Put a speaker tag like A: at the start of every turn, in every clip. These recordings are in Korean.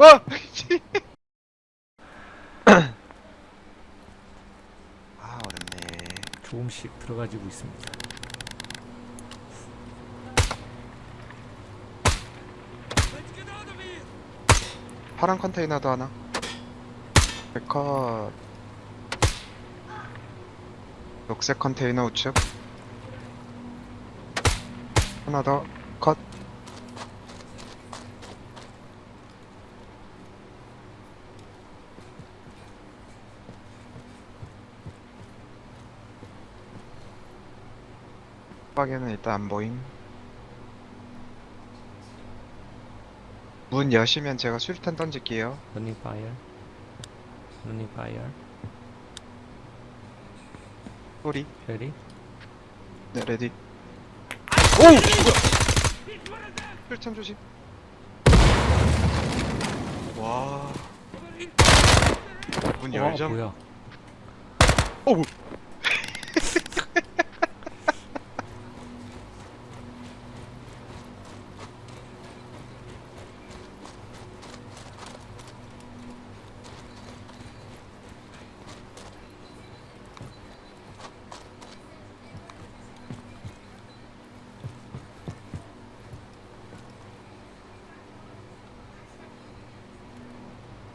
A: 어! 아 어렵네.
B: 조금씩 들어가지고 있습니다.
A: 파란 컨테이너도 하나. 백컷. 녹색 컨테이너 우측. 하나 더 컷 밖에는 일단 안 보임 문 여시면 제가 수류탄 던질게요
B: 러닝 파이어. 러닝 파이어.
A: 소리
B: 레디.
A: 네, 레디. 오! 뭐야? 혈참 조심. 와. 문
B: 와
A: 열자.
B: 뭐야?
A: 오!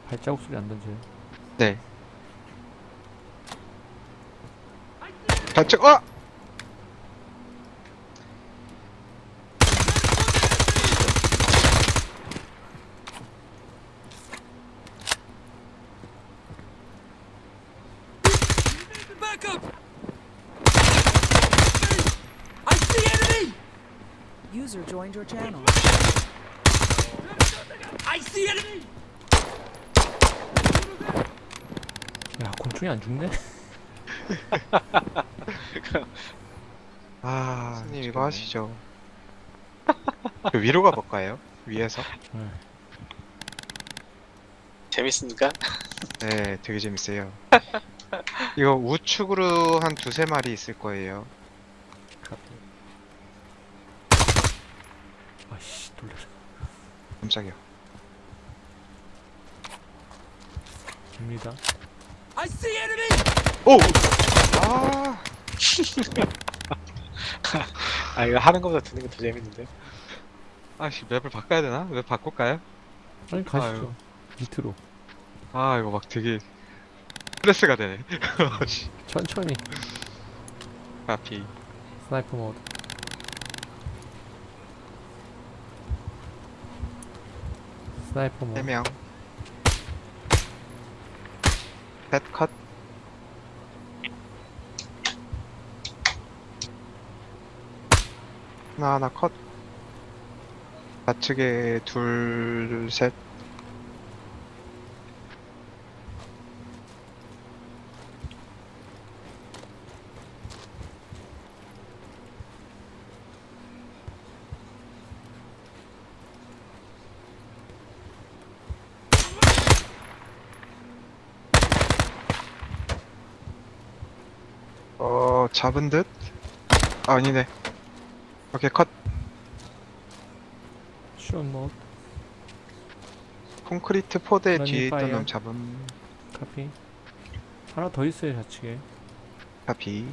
B: 발자국 소리 안 던져요.
A: 네. 발작, 와!
C: Back up! I see enemy!
D: User joined your channel.
C: I see enemy!
B: 야 곤충이 안 죽네?
A: 아, 스님 이거 하시죠. 그 위로 가볼까요? 위에서?
E: 재밌습니까?
A: 네, 되게 재밌어요. 이거 우측으로 한 두세 마리 있을 거예요.
B: 아씨 놀래라.
A: 깜짝이야.
B: 됩니다.
C: I see enemy!
A: 오! 아!
E: 아 이거 하는 것보다 듣는 게 더 재밌는데.
A: 아씨, 맵을 바꿔야 되나? 맵 바꿀까요?
B: 아니 가시죠. 밑으로.
A: 아, 이거 막 되게 스트레스가 되네. 씨,
B: 천천히.
A: 카피.
B: 스나이퍼 모드. 스나이퍼 모드.
A: 3명. 셋 컷. 하나 하나 컷. 좌측에 둘, 셋. 어, 잡은 듯? 아, 아니네. 오케이, 컷.
B: 슛 모드.
A: 콘크리트 포대
B: 러닝
A: 뒤에 있던
B: 파이어.
A: 놈 잡음.
B: 카피. 하나 더 있어요 좌측에.
A: 카피.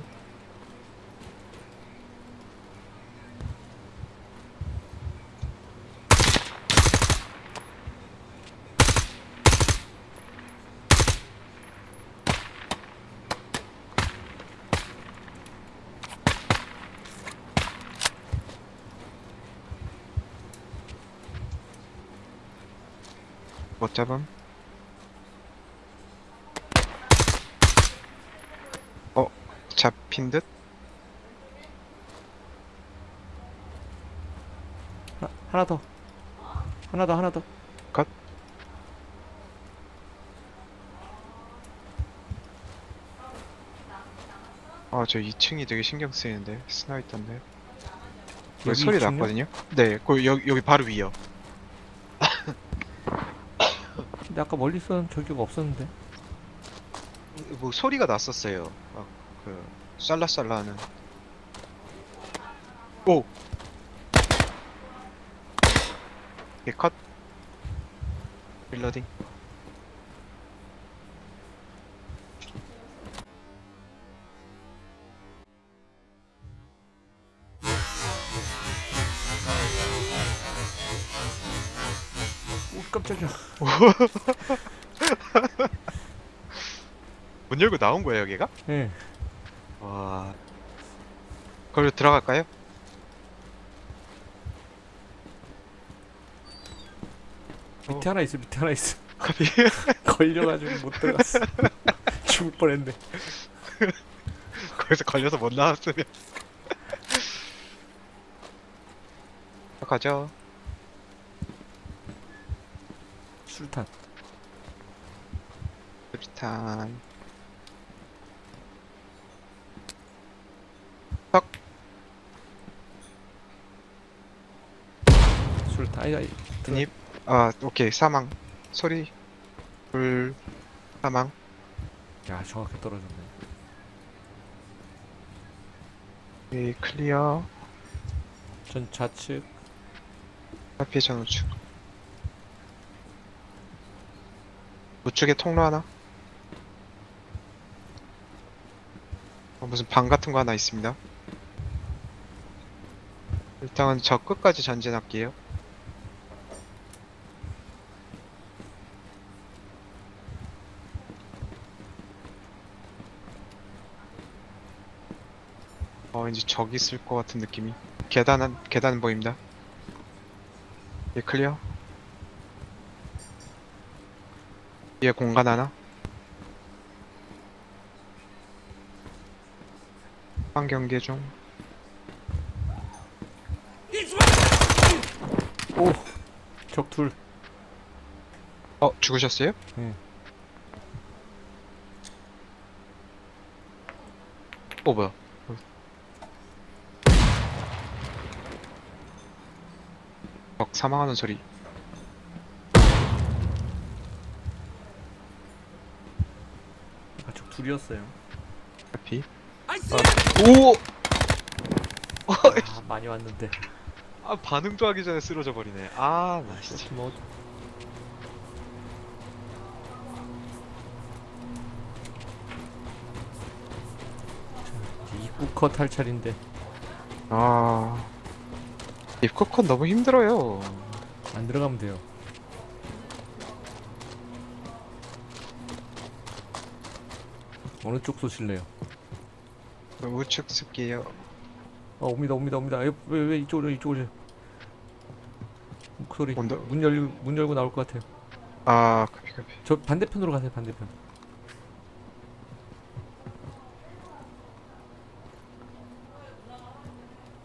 A: 못 잡음? 어, 잡힌 듯?
B: 하나, 하나 더. 하나 더 하나 더.
A: 컷. 아, 저 2층이 되게 신경 쓰이는데. 스나 있던데. 그
B: 여기
A: 소리
B: 2층 요?
A: 났거든요? 네, 그 여기, 여기 바로 위요.
B: 근데 아까 멀리 있었는 저기가 없었는데.
A: 뭐 소리가 났었어요. 막, 그, 쌀라쌀라 하는. 오! 예, 컷. 빌러딩.
B: 깜짝이야
A: 문 열고 나온 거예요, 걔가?
B: 예
A: 와. 그걸로 들어갈까요?
B: 밑에 하나 있어 밑에 하나 있어. 걸려가지고 못 들어갔어 죽을 뻔했네
A: 거기서 걸려서 못 나왔으면. 가죠.
B: 술탄
A: 수리탄.
B: 술탄 아이 아이
A: 진입. 아, 오케이. 사망. 소리. 불. 사망.
B: 야 정확히 떨어졌네
A: 오케이, 클리어.
B: 전 좌측
A: 앞에 전 우측. 우측에 통로 하나. 어, 무슨 방 같은 거 하나 있습니다. 일단은 저 끝까지 전진할게요. 어, 왠지 저기 있을 것 같은 느낌이. 계단은, 계단 보입니다. 예, 클리어. 위에 공간 하나. 한 경계 중.
C: Right!
B: 적둘
A: 어, 죽으셨어요?
B: 네.
A: 어, 뭐야. 적 사망하는 소리.
B: 적 둘이었어요
A: 앞이.
C: I see enemy!
A: 오!
B: 아 많이 왔는데
A: 아, 반응도 하기 전에 쓰러져 버리네. 아, 나 진짜.
B: 뭐 자, 입구컷 할 차례인데
A: 아. 입코컨 너무 힘들어요.
B: 안 들어가면 돼요 어느 쪽 쏘실래요?
A: 우측 쓸게요.
B: 어 옵니다 옵니다 옵니다 왜왜 왜 이쪽으로 이쪽으로 목소리
A: 온다.
B: 문 열고 문 열고 나올 것 같아요
A: 아, 커피, 커피.
B: 저 반대편으로 가세요 반대편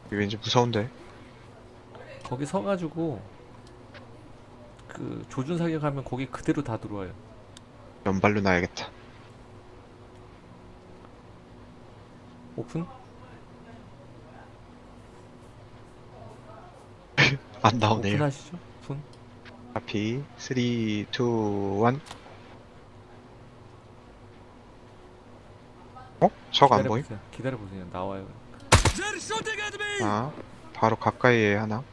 A: 이거 왠지 무서운데.
B: 거기 서가지고 그 조준 사격하면 거기 그대로 다 들어와요
A: 연발로 놔야겠다.
B: 오픈
A: 안 나오네요.
B: 오픈하시죠 오픈
A: 카피 3, 2, 1 어? 적 안 보임?
B: 기다려보세요 기다려보세요 나와요
C: They're shooting at me!
A: 아 바로 가까이에 하나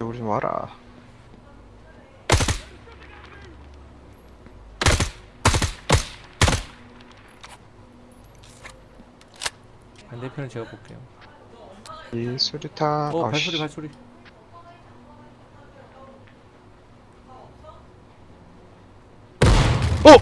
A: 우리 좀 와라
B: 반대편은 제가 볼게요
A: 이 수류탄
B: 어
A: 아,
B: 발소리
A: 씨.
B: 발소리
A: 어!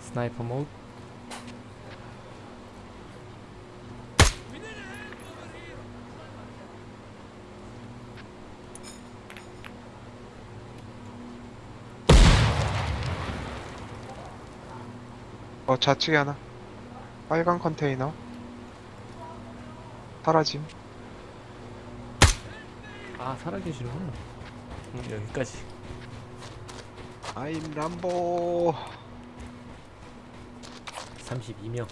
B: 스나이퍼 모드
A: 어 좌측에 하나. 빨간 컨테이너. 사라짐.
B: 아 살아계시는구나. 음, 여기까지.
A: 아임 람보
B: 32명.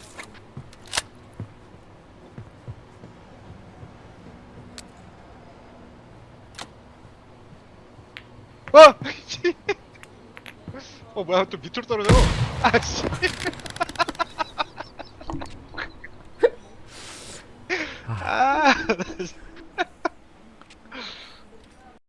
A: 어! 씨. 어 뭐야 또 밑으로 떨어져. 아씨